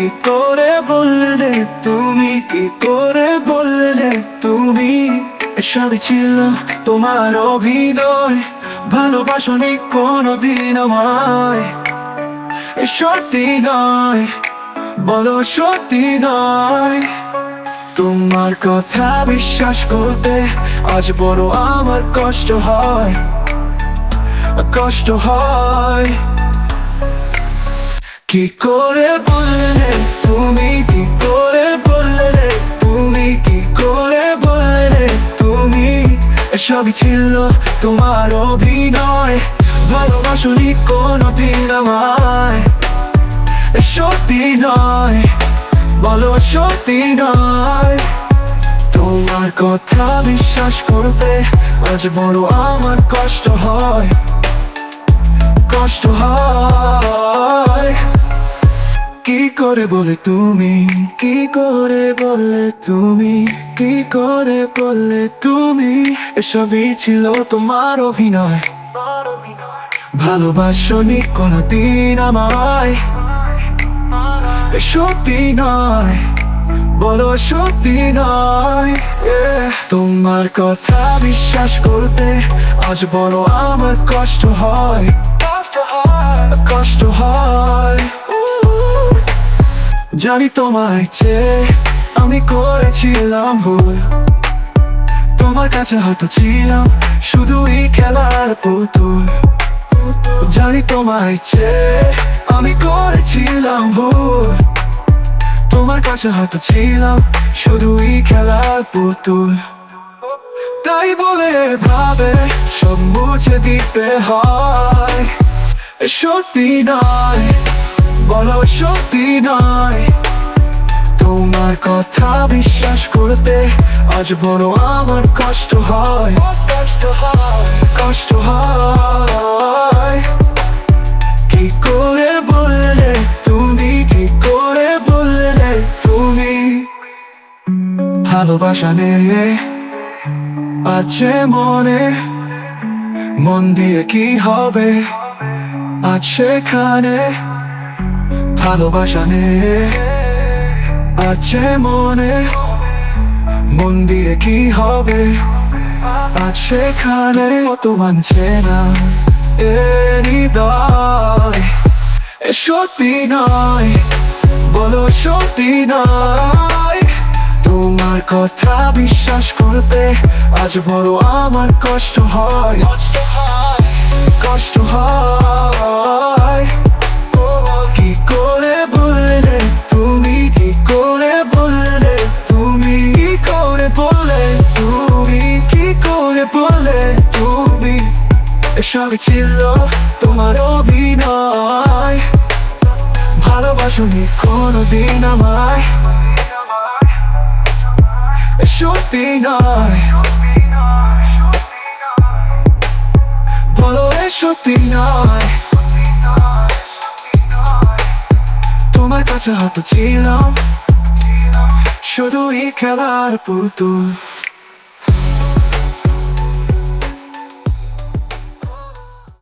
কি করে বললে? তুমি কি করে বললে? তুমি এসব ছিল তোমার অভিনয়। ভালোবাসনি কোনোদিন আমায়। সত্যি নয়, বলো সত্যি নয়। তোমার কথা বিশ্বাস করতে আজ বড় আমার কষ্ট হয়। কষ্ট হয়। কি করে বললে? তুমি কি করে বললে? তুমি কি করে বললে? তুমি এসবই ছিল তোমার অভিনয়। ভালোবাসনি কোনোদিন আমায়। সত্যি নয়, বলো সত্যি নয়। তোমার কথা বিশ্বাস করতে আজ বড় আমার কষ্ট হয়। কষ্ট হয়। করে বলে তুমি? কি করে বললে তুমি? কি করে বললে তুমি? এসবই ছিল তোমার অভিনয়। ভালোবাসনি কোনোদিন আমায়। সত্যি নয়, বলো সত্যি নয়. তোমার কথা বিশ্বাস করতে আজ বড় আমার কষ্ট হয়। কষ্ট হয়। জানি তোমায় চেয়ে আমি করেছিলাম ভুল। তোমার কাছে হয়তো ছিলাম শুধুই খেলার পুতুল। জানি তোমায় চেয়ে আমি করেছিলাম ভুল। তোমার কাছে হয়তো ছিলাম শুধুই খেলার পুতুল। তাই বলে ভাবে, সব মুছে দিতে হয়। সত্যি নয়। বলো সত্যি নয়। তোমার কথা বিশ্বাস করতে আজ বড় আমার কষ্ট হয়। কষ্ট হয়। কষ্ট হয় কি করে বললে, তুমি কি করে বললে, তুমি ভালোবাসা নেই আছে মনে। মন দিয়ে কি হবে? আজ সেখানে ভালোবাসা নেই আছে মনে, মন দিয়ে কি হবে? আজ সেখানে অত মানছে না এ হৃদয়। এ সত্যি নয়, বলো সত্যি নয়। তোমার কথা বিশ্বাস করতে আজ বড় আমার কষ্ট হয় কষ্ট হয়। এসবই ছিল তোমার অভিনয়। ভালোবাসনি কোনোদিন আমায়। সত্যি নয়। বলো সত্যি নয়। তোমার কাছে হয়তো ছিলাম। শুধুই খেলার পুতুল।